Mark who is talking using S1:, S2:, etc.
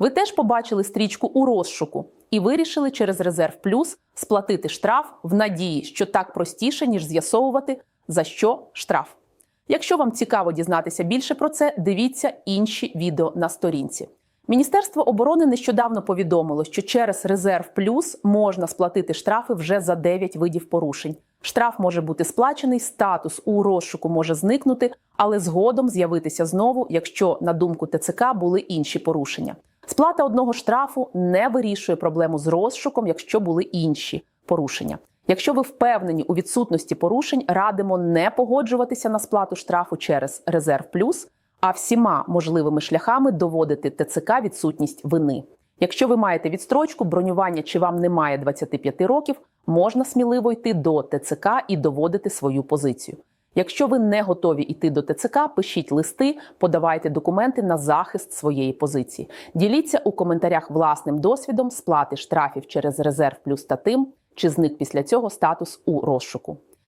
S1: Ви теж побачили стрічку у розшуку і вирішили через резерв плюс сплатити штраф в надії, що так простіше, ніж з'ясовувати, за що штраф. Якщо вам цікаво дізнатися більше про це, дивіться інші відео на сторінці. Міністерство оборони нещодавно повідомило, що через резерв плюс можна сплатити штрафи вже за 9 видів порушень. Штраф може бути сплачений, статус у розшуку може зникнути, але згодом з'явитися знову, якщо на думку ТЦК були інші порушення. Сплата одного штрафу не вирішує проблему з розшуком, якщо були інші порушення. Якщо ви впевнені у відсутності порушень, радимо не погоджуватися на сплату штрафу через резерв плюс, а всіма можливими шляхами доводити ТЦК відсутність вини. Якщо ви маєте відстрочку, бронювання чи вам немає 25 років, можна сміливо йти до ТЦК і доводити свою позицію. Якщо ви не готові йти до ТЦК, пишіть листи, подавайте документи на захист своєї позиції. Діліться у коментарях власним досвідом сплати штрафів через резерв плюс та тим, чи зник після цього статус у розшуку.